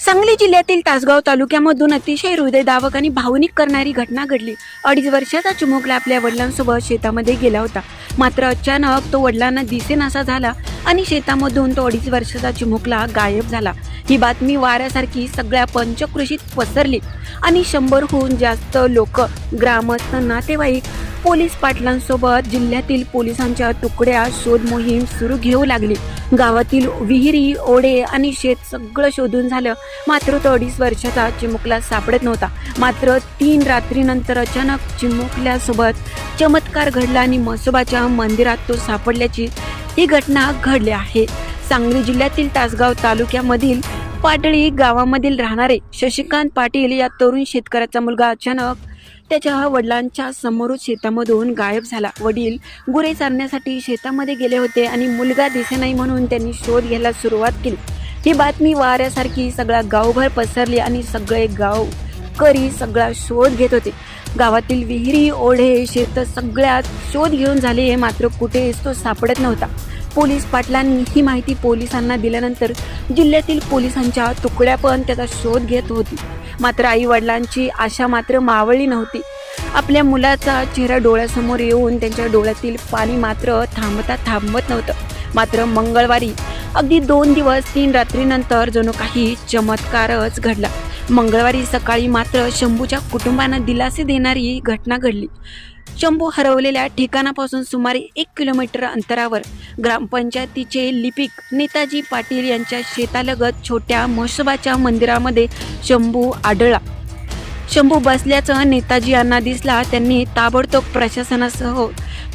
सांगली जिल्ह्यातील तासगाव तालुक्यामधून अतिशय हृदयदावक आणि भावनिक करणारी घटना घडली. अडीच वर्षाचा चिमुकला आपल्या वडिलांसोबत शेतामध्ये गेला होता. मात्र अचानक तो वडिलांना दिसेनासा झाला आणि शेतामधून तो अडीच वर्षाचा चिमुकला गायब झाला. ही बातमी वाऱ्यासारखी सगळ्या पंचकृषीत पसरली आणि शंभरहून जास्त लोक ग्रामस्थ नातेवाईक पोलीस पाटलांसोबत जिल्ह्यातील पोलिसांच्या तुकड्या शोध मोहीम सुरू घेऊ लागली. गावातील विहिरी ओढे आणि शेत सगळं शोधून झालं. मात्र तो अडीच वर्षाचा चिमुकला सापडत नव्हता. मात्र तीन रात्रीनंतर अचानक चिमुकल्यासोबत चमत्कार घडला आणि म्हसोबाच्या मंदिरात तो सापडल्याची ही घटना घडली आहे. सांगली जिल्ह्यातील तासगाव तालुक्यामधील पाटळी गावामधील राहणारे शशिकांत पाटील या तरुण शेतकऱ्याचा मुलगा अचानक त्याच्या वडिलांच्या समोरच शेतामधून गायब झाला. वडील गुरे चारण्यासाठी शेतामध्ये गेले होते आणि मुलगा दिसे नाही म्हणून त्यांनी शोध घ्यायला सुरुवात केली. ही बातमी वाऱ्यासारखी सगळा गावभर पसरली आणि सगळे गावकरी सगळा शोध घेत होते. गावातील विहिरी ओढे शेत सगळ्यात शोध घेऊन झाले मात्र कुठेच तो सापडत नव्हता. पोलीस पाटलांनी ही माहिती पोलिसांना दिल्यानंतर जिल्ह्यातील पोलिसांच्या तुकड्या पण त्याचा शोध घेत होती. मात्र आई वडिलांची आशा मात्र मावळली नव्हती. आपल्या मुलाचा चेहरा डोळ्यासमोर येऊन त्यांच्या डोळ्यातील पाणी मात्र थांबता थांबत नव्हतं. मात्र मंगळवारी अगदी दोन दिवस तीन रात्रीनंतर जणू काही चमत्कारच घडला. मंगळवारी सकाळी मात्र शंभूच्या कुटुंबांना दिलासे देणारी घटना घडली. शंभू हरवलेल्या ठिकाणापासून सुमारे एक किलोमीटर अंतरावर ग्रामपंचायतीचे लिपिक नेताजी पाटील यांच्या शेतालगत छोट्या म्हसोबाच्या मंदिरामध्ये शंभू आढळला. शंभू बसल्याचं नेताजी यांना दिसला त्यांनी ताबडतोब प्रशासनासह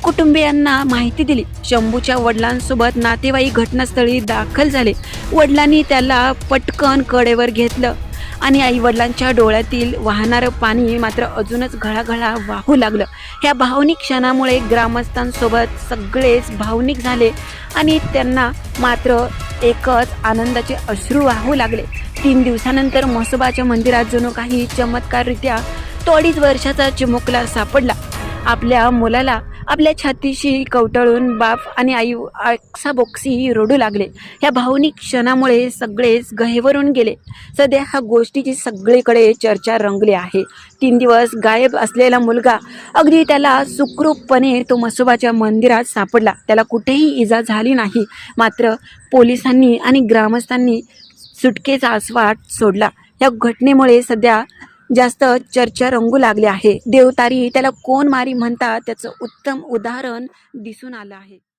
कुटुंबियांना माहिती दिली. शंभूच्या वडिलांसोबत नातेवाईक घटनास्थळी दाखल झाले. वडिलांनी त्याला पटकन कडेवर घेतलं. आणि आई वडिलांच्या डोळ्यातील वाहणारं पाणी मात्र अजूनच घळाघळा वाहू लागलं. ह्या भावनिक क्षणामुळे ग्रामस्थांसोबत सगळेच भावनिक झाले आणि त्यांना मात्र एकच आनंदाचे अश्रू वाहू लागले. तीन दिवसानंतर म्हसोबाच्या मंदिरात जणू काही चमत्काररित्या तो अडीच वर्षाचा चिमुकला सापडला. आपल्या मुलाला आपल्या छातीशी कवटाळून बाप आणि आई आक्साबोक्सी रडू लागले. ह्या भावनिक क्षणामुळे सगळेच गहेवरून गेले. सध्या ह्या गोष्टीची सगळीकडे चर्चा रंगली आहे. तीन दिवस गायब असलेला मुलगा अगदी त्याला सुखरूपपणे तो म्हसोबाच्या मंदिरात सापडला. त्याला कुठेही इजा झाली नाही. मात्र पोलिसांनी आणि ग्रामस्थांनी सुटकेचा आस्वाद सोडला. या घटनेमुळे सध्या जास्त चर्चा रंगू लागली आहे. देवतारी त्याला कोण मारी म्हणतात? त्याचं उत्तम उदाहरण दिसून आलं आहे.